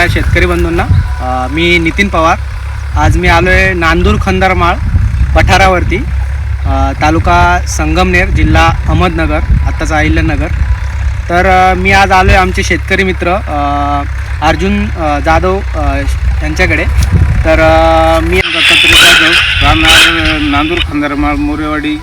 सगळ्या शेतकरी बंधूंना मी नितीन पवार. आज मी आलो आहे नांदूर खंदारमाळ पठारावरती तालुका संगमनेर जिल्हा अहमदनगर आत्ताचा अहिल्यानगर. तर मी आज आलो आहे आमचे शेतकरी मित्र अर्जुन जाधव यांच्याकडे. तर मी नांदूर खंदारमाळ मोरेवाडी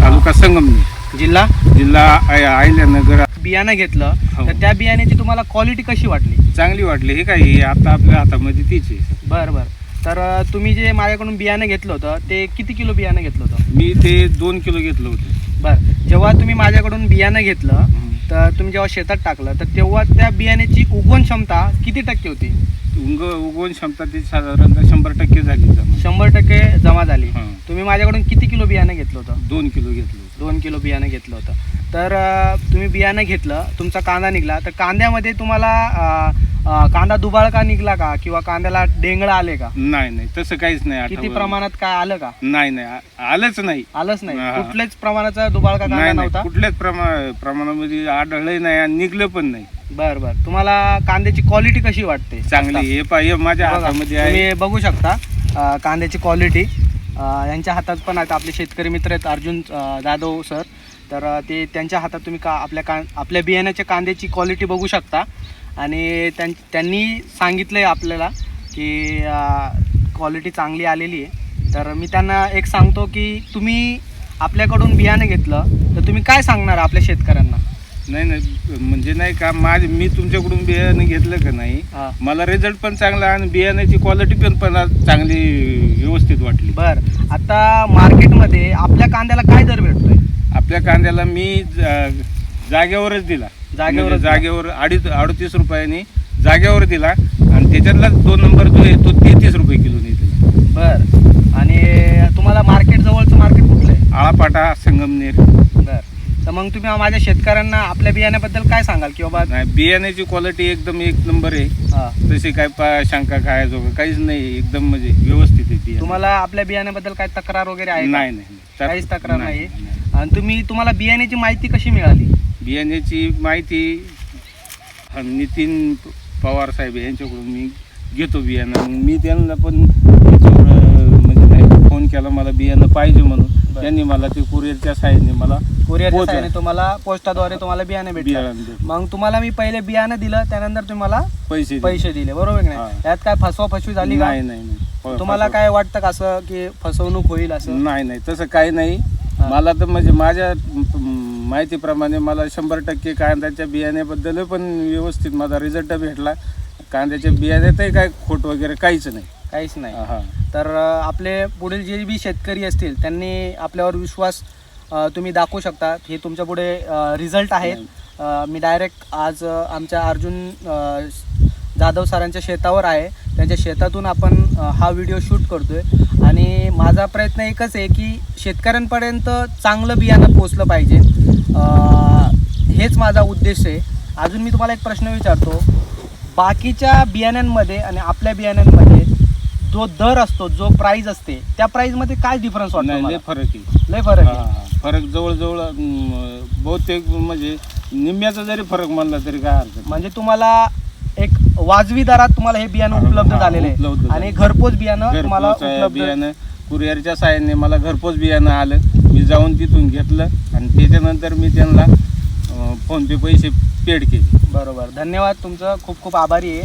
तालुका संगमनेर. जिल्हा? जिल्हा अहिल्यानगर बियाणं घेतलं हो. तर त्या बियाण्याची तुम्हाला क्वालिटी कशी वाटली? चांगली वाटली. हे काय हे आता आपल्या हातामध्ये तीच आहे. बरं बरं. तर अ, तुम्ही जे माझ्याकडून बियाणं घेतलं होतं ते किती किलो बियाणं घेतलं होतं? मी ते दोन किलो घेतलं होतं. बरं. जेव्हा तुम्ही माझ्याकडून बियाणं घेतलं तर तुम्ही जेव्हा शेतात टाकलं तर तेव्हा त्या बियाण्याची उगवण क्षमता किती टक्के होती? उंग उगवण क्षमता ती साधारणतः शंभर टक्के झाली. जमा. शंभर टक्के जमा झाली. हां. तुम्ही माझ्याकडून किती किलो बियाणं घेतलं होतं? दोन किलो घेतलं दोन किलो बियाणं घेतलं होतं. तर अ, तुम्ही बियाणं घेतलं तुमचा कांदा निघला. तर कांद्यामध्ये तुम्हाला अ, अ, कांदा दुबाळ का निघला का? किंवा कांद्याला डेंगळं आले का? नाही नाही. तसं काहीच नाही किती. प्रमाणात काय आलं का? नाही नाही. आ- आलंच नाही. आलंच नाही. कुठल्याच प्रमाणाचा दुबाळ का कांदा नाही नाही. नव्हता? कुठल्याच प्रमा प्रमाणामध्ये आढळलंही नाही आणि निघलं पण नाही. बर बर. तुम्हाला कांद्याची क्वालिटी कशी वाटते? चांगली. हे पाहिजे माझ्या बघा, हातामध्ये आहे. तुम्ही बघू शकता अं, कांद्याची क्वालिटी यांच्या हातात पण आहेत आपले शेतकरी मित्र आहेत अर्जुन जाधव सर. तर ते त्यांच्या हातात तुम्ही का आपल्या का आपल्या बियाण्याच्या कांद्याची क्वालिटी बघू शकता. आणि त्यां त्यांनी सांगितलं आहे आपल्याला की क्वालिटी चांगली आलेली आहे. तर मी त्यांना एक सांगतो की तुम्ही आपल्याकडून बियाणं घेतलं तर तुम्ही काय सांगणार आपल्या शेतकऱ्यांना? नाही नाही म्हणजे नाही का माझ मी तुमच्याकडून बियाणं घेतलं का नाही हां. मला रिझल्ट पण चांगला आणि बियाण्याची क्वालिटी पण पण आज चांगली व्यवस्थित वाटली. बर आता मार्केटमध्ये आपल्या कांद्याला काय दर भेटतोय? आपल्या कांद्याला मी जा- जागेवरच दिला. जागेवरच म्हणजे दिला. जागेवर अडीच अडतीस रुपयांनी जागेवर दिला आणि त्याच्यातला दोन नंबर जो आहे तो तेहतीस रुपये किलोने दिला. बर आणि तुम्हाला मार्केट जवळचं मार्केट कुठलं आहे? आळापाटा संगमनेर. बर. तर मग तुम्ही माझ्या शेतकऱ्यांना आपल्या बियाण्याबद्दल काय सांगाल की बाबा नाही बियाण्याची क्वालिटी एकदम एक नंबर आहे हा. तशी काय पा शंका खायचो काहीच नाही एकदम म्हणजे व्यवस्थित आहे बियाणं. तुम्हाला आपल्या बियाण्याबद्दल काय तक्रार वगैरे आहे का? नाही नाही काहीच तक्रार नाही. नाही. आणि तुम्ही तुम्हाला बियाण्याची माहिती कशी मिळाली बियाण्याची माहिती हा, नितीन पवार साहेब यांच्याकडून मी घेतो बियाणं मग मी त्यांना पण याच्यावर, अं, म्हणजे नाही फोन केला मला बियाणं पाहिजे म्हणून. त्यांनी मला ते कुरिअरच्या साहाय्याने मला कुरिअरच्या. साहाय्याने तुम्हाला पोस्टाद्वारे तुम्हाला बियाणं भेटलं बियाणं. मग तुम्हाला मी पहिले बियाणं दिलं त्यानंतर तुम्ही मला पैसे दिले. पैसे दिले. बरोबर की नाही? हा. यात काय फसवा फसवी झाली का? नाही नाही नाही. तुम्हाला काय वाटतं का असं की फसवणूक होईल असं? नाही नाही. तसं काही नाही. हा. मला तर म्हणजे माझ्या म, माहितीप्रमाणे मला शंभर टक्के कांद्याच्या बियाण्याबद्दल पण व्यवस्थित माझा रिझल्ट भेटला. कांद्याच्या बियाण्यातही काय खोट वगैरे काहीच नाही. काहीच नाही. तर आपले पुढील जे बी शेतकरी असतील त्यांनी आपल्यावर विश्वास तुम्ही दाखवू शकता. हे तुमच्यापुढे रिझल्ट आहेत. अ, मी डायरेक्ट आज आमच्या अर्जुन जाधव सरांच्या शेतावर आहे. त्यांच्या शेतातून आपण हा व्हिडिओ शूट करतोय. आणि माझा प्रयत्न एकच आहे की शेतकऱ्यांपर्यंत चांगलं बियाणं पोचलं पाहिजे. हेच माझा उद्देश आहे. अजून मी तुम्हाला एक प्रश्न विचारतो. बाकीच्या बियाण्यांमध्ये आणि आपल्या बियाण्यांमध्ये जो दर असतो जो प्राइस असते त्या प्राइसमध्ये काय डिफरन्स वाटतो नाही लय? फरक आहे. लय फरक आहे. हा. फरक जवळजवळ अं, बहुतेक म्हणजे निम्म्याचा जरी फरक म्हणला तरी काय हरकत नाही. म्हणजे तुम्हाला एक वाजवी दरात तुम्हाला हे बियाणं हा, उपलब्ध हा, झालेलं आहे. झालं. आणि घरपोच बियाणं तुम्हाला घरपोच आहे उपलब्ध बियाणं. कुरिअरच्या साहाय्याने मला घरपोच बियाणं आलं. मी जाऊन तिथून घेतलं आणि त्याच्यानंतर मी त्यांना फोन पे पैसे पेड केले. बरोबर. धन्यवाद. तुमचं खूप खूप आभारी आहे.